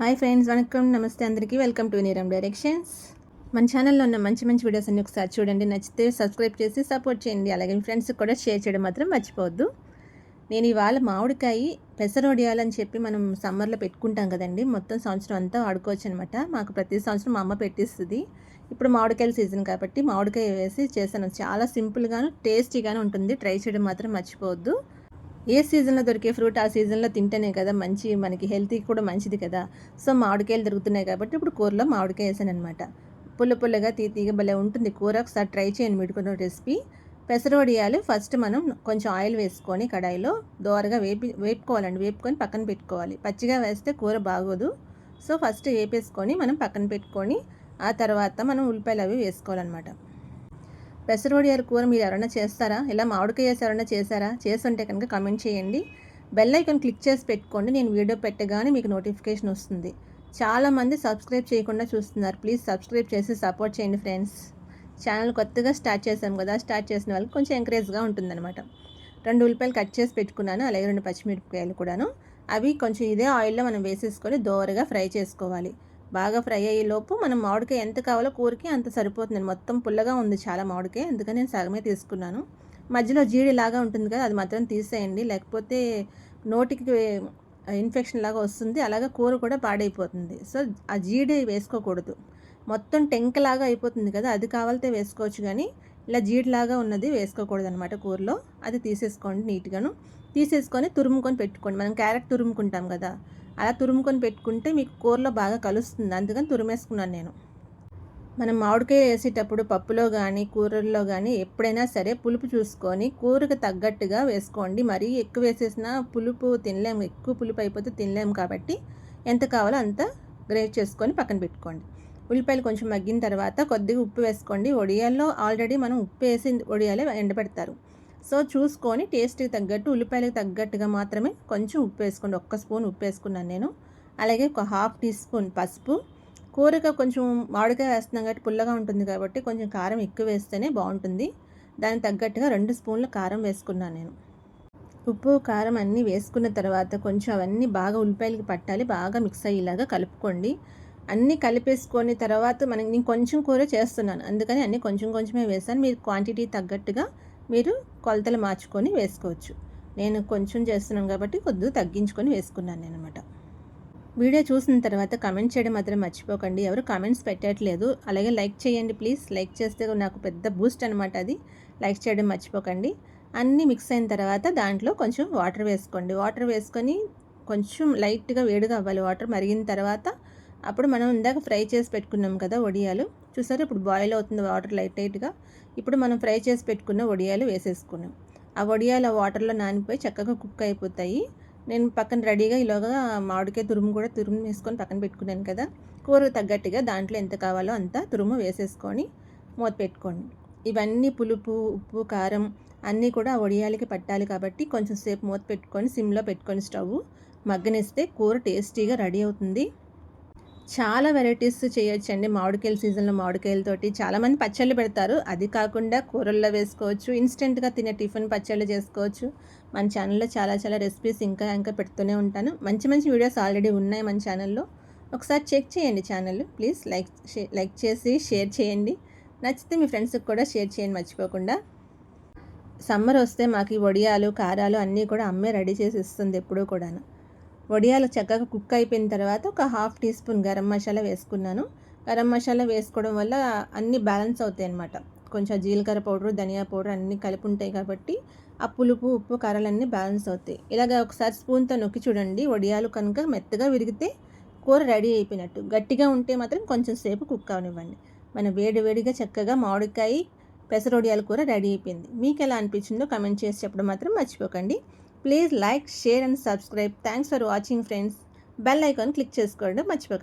Hi friends వణకం నమస్తే అందరికీ. Welcome to Neeram directions. మన ఛానల్లో ఉన్న మంచి మంచి వీడియోస్ అన్ని ఒకసారి చూడండి. నచ్చితే సబ్స్క్రైబ్ చేసి సపోర్ట్ చేయండి. అలాగే మీ ఫ్రెండ్స్కి కూడా షేర్ చేయడం మాత్రం మర్చిపోవద్దు. నేను ఇవాళ మామిడికాయ పెసరొడియాలని చెప్పి మనం సమ్మర్లో పెట్టుకుంటాం కదండి. మొత్తం సంవత్సరం అంతా వాడుకోవచ్చు అనమాట మాకు ప్రతి సంవత్సరం మా అమ్మ పెట్టిస్తుంది. ఇప్పుడు మామిడికాయల సీజన్ కాబట్టి మామిడికాయ వేసి చేశాను చాలా సింపుల్గాను టేస్టీగాను ఉంటుంది. ట్రై చేయడం మాత్రం మర్చిపోవద్దు. ఏ సీజన్లో దొరికే ఫ్రూట్ ఆ సీజన్లో తింటేనే కదా మంచి మనకి హెల్త్కి కూడా మంచిది కదా. సో మామిడికాయలు దొరుకుతున్నాయి కాబట్టి ఇప్పుడు కూరలో మామిడికాయ వేసాను అనమాట పుల్ల పుల్లగా తీతీగా భలే ఉంటుంది. కూర ఒకసారి ట్రై చేయండి మీడుకున్న రెసిపీ. పెసరవడియాలు ఫస్ట్ మనం కొంచెం ఆయిల్ వేసుకొని కడాయిలో దోరగా వేపి వేపుకోవాలండి. వేపుకొని పక్కన పెట్టుకోవాలి. పచ్చిగా వేస్తే కూర బాగోదు. సో ఫస్ట్ వేపేసుకొని మనం పక్కన పెట్టుకొని ఆ తర్వాత మనం ఉల్లిపాయలు అవి వేసుకోవాలన్నమాట. పెసరవడియారు కూర మీరు ఎవరైనా చేస్తారా? ఇలా మామిడికాయ ఎవరైనా చేశారా? చేస్తుంటే కనుక కమెంట్ చేయండి. బెల్ ఐకాన్ క్లిక్ చేసి పెట్టుకోండి. నేను వీడియో పెట్టగానే మీకు నోటిఫికేషన్ వస్తుంది. చాలామంది సబ్స్క్రైబ్ చేయకుండా చూస్తున్నారు. ప్లీజ్ సబ్స్క్రైబ్ చేసి సపోర్ట్ చేయండి ఫ్రెండ్స్ ఛానల్ కొత్తగా స్టార్ట్ చేసాం కదా స్టార్ట్ చేసిన వాళ్ళకి కొంచెం ఎంకరేజ్గా ఉంటుందన్నమాట. రెండు ఉల్లిపాయలు కట్ చేసి పెట్టుకున్నాను. అలాగే రెండు పచ్చిమిరపకాయలు కూడాను. అవి కొంచెం ఇదే ఆయిల్లో మనం వేసేసుకొని దోరగా ఫ్రై చేసుకోవాలి. బాగా ఫ్రై అయ్యే లోపు మనం మామిడికాయ ఎంత కావాలో కూరకి అంత సరిపోతుంది మొత్తం పుల్లగా ఉంది చాలా మామిడికాయ. అందుకని నేను సగమే తీసుకున్నాను. మధ్యలో జీడి లాగా ఉంటుంది కదా అది మాత్రం తీసేయండి. లేకపోతే నోటికి ఇన్ఫెక్షన్ లాగా వస్తుంది. అలాగే కూర కూడా పాడైపోతుంది. సో ఆ జీడి వేసుకోకూడదు. మొత్తం టెంకలాగా అయిపోతుంది కదా అది కావాలితే వేసుకోవచ్చు కానీ ఇలా జీడిలాగా ఉన్నది వేసుకోకూడదు అనమాట కూరలో. అది తీసేసుకోండి నీట్గాను. తీసేసుకొని తురుముకొని పెట్టుకోండి. మనం క్యారెట్ తురుముకుంటాం కదా అలా తురుముకొని పెట్టుకుంటే మీకు కూరలో బాగా కలుస్తుంది. అందుకని తురిమేసుకున్నాను నేను. మనం మామిడికాయ వేసేటప్పుడు పప్పులో కానీ కూరల్లో కానీ ఎప్పుడైనా సరే పులుపు చూసుకొని కూరకు తగ్గట్టుగా వేసుకోండి. మరీ ఎక్కువ వేసేసినా పులుపు తినలేము. ఎక్కువ పులుపు అయిపోతే తినలేము కాబట్టి ఎంత కావాలో అంత గ్రేట్ చేసుకొని పక్కన పెట్టుకోండి. ఉల్లిపాయలు కొంచెం మగ్గిన తర్వాత కొద్దిగా ఉప్పు వేసుకోండి. వడియాల్లో ఆల్రెడీ మనం ఉప్పు వేసి వడియాలే ఎండబెడతారు. సో చూసుకొని టేస్ట్కి తగ్గట్టు ఉల్లిపాయలకు తగ్గట్టుగా మాత్రమే కొంచెం ఉప్పు వేసుకోండి. ఒక్క స్పూన్ ఉప్పు వేసుకున్నాను నేను. అలాగే ఒక హాఫ్ టీ స్పూన్ పసుపు. కూరగా కొంచెం మామిడికాయ వేస్తున్నాం కాబట్టి పుల్లగా ఉంటుంది కాబట్టి కొంచెం కారం ఎక్కువ వేస్తేనే బాగుంటుంది. దానికి తగ్గట్టుగా రెండు స్పూన్ల కారం వేసుకున్నాను నేను. ఉప్పు కారం అన్నీ వేసుకున్న తర్వాత కొంచెం అవన్నీ బాగా ఉల్లిపాయలకి పట్టాలి. బాగా మిక్స్ అయ్యేలాగా కలుపుకోండి. అన్నీ కలిపేసుకొని తర్వాత మనకి నేను కొంచెం కూర చేస్తున్నాను. అందుకని అన్నీ కొంచెం కొంచెమే వేసాను మీరు క్వాంటిటీ తగ్గట్టుగా మీరు కొలతలు మార్చుకొని వేసుకోవచ్చు. నేను కొంచెం చేస్తున్నాను కాబట్టి కొద్దిగా తగ్గించుకొని వేసుకున్నాను నేను అనమాట వీడియో చూసిన తర్వాత కమెంట్ చేయడం మాత్రం మర్చిపోకండి. ఎవరు కమెంట్స్ పెట్టట్లేదు. అలాగే లైక్ చేయండి ప్లీజ్. లైక్ చేస్తే నాకు పెద్ద బూస్ట్ అనమాట అది. లైక్ చేయడం మర్చిపోకండి. అన్నీ మిక్స్ అయిన తర్వాత దాంట్లో కొంచెం వాటర్ వేసుకోండి. వాటర్ వేసుకొని కొంచెం లైట్గా వేడిగా అవ్వాలి. వాటర్ మరిగిన తర్వాత అప్పుడు మనం ఇందాక ఫ్రై చేసి పెట్టుకున్నాం కదా వడియాలు చూసారు? ఇప్పుడు బాయిల్ అవుతుంది వాటర్ లైట్ లైట్గా ఇప్పుడు మనం ఫ్రై చేసి పెట్టుకున్న వడియాలు వేసేసుకున్నాం. ఆ వడియాలు ఆ వాటర్లో నానిపోయి చక్కగా కుక్ అయిపోతాయి. నేను పక్కన రెడీగా ఇలాగా మామిడికాయ తురుము కూడా తురుము వేసుకొని పక్కన పెట్టుకున్నాను కదా. కూర తగ్గట్టుగా దాంట్లో ఎంత కావాలో అంత తురుము వేసేసుకొని మూత పెట్టుకోండి. ఇవన్నీ పులుపు ఉప్పు కారం అన్నీ కూడా ఆ వడియాలకి పట్టాలి కాబట్టి కొంచెం సేపు మూత పెట్టుకొని సిమ్లో పెట్టుకొని స్టవ్ మగ్గనిస్తే కూర టేస్టీగా రెడీ అవుతుంది. చాలా వెరైటీస్ చేయొచ్చండి. మామిడికాయల సీజన్లో మామిడికాయలతోటి చాలామంది పచ్చళ్ళు పెడతారు. అది కాకుండా కూరల్లో వేసుకోవచ్చు ఇన్స్టెంట్గా తినే టిఫిన్ పచ్చళ్ళు చేసుకోవచ్చు. మన ఛానల్లో చాలా చాలా రెసిపీస్ ఇంకా ఇంకా పెడుతూనే ఉంటాను. మంచి మంచి వీడియోస్ ఆల్రెడీ ఉన్నాయి మన ఛానల్లో ఒకసారి చెక్ చేయండి ఛానల్ ప్లీజ్ లైక్ లైక్ చేసి షేర్ చేయండి. నచ్చితే మీ ఫ్రెండ్స్కి కూడా షేర్ చేయండి మర్చిపోకుండా. సమ్మర్ వస్తే మాకు ఈ వడియాలు కారాలు అన్నీ కూడా అమ్మే రెడీ చేసి ఇస్తుంది ఎప్పుడూ కూడాను. వడియాలు చక్కగా కుక్ అయిపోయిన తర్వాత ఒక half teaspoon garam masala వేసుకున్నాను. గరం మసాలా వేసుకోవడం వల్ల అన్నీ బ్యాలెన్స్ అవుతాయి అన్నమాట. కొంచెం జీలకర్ర పౌడర్ ధనియా పౌడర్ అన్నీ కలిపి ఉంటాయి కాబట్టి ఆ పులుపు ఉప్పు కారాలన్నీ బ్యాలెన్స్ అవుతాయి. ఇలాగ ఒకసారి స్పూన్తో నొక్కి చూడండి. వడియాలు కనుక మెత్తగా విరిగితే కూర రెడీ అయిపోయినట్టు. గట్టిగా ఉంటే మాత్రం కొంచెం సేపు కుక్ అవనివ్వండి. మన వేడి వేడిగా చక్కగా మామిడికాయ పెసరొడియాలు కూర రెడీ అయిపోయింది. మీకు ఎలా అనిపించిందో కమెంట్ చేసి చెప్పడం మాత్రం మర్చిపోకండి. Please like share and subscribe thanks for watching friends bell icon click చేసుకోవడం మర్చిపోకండి.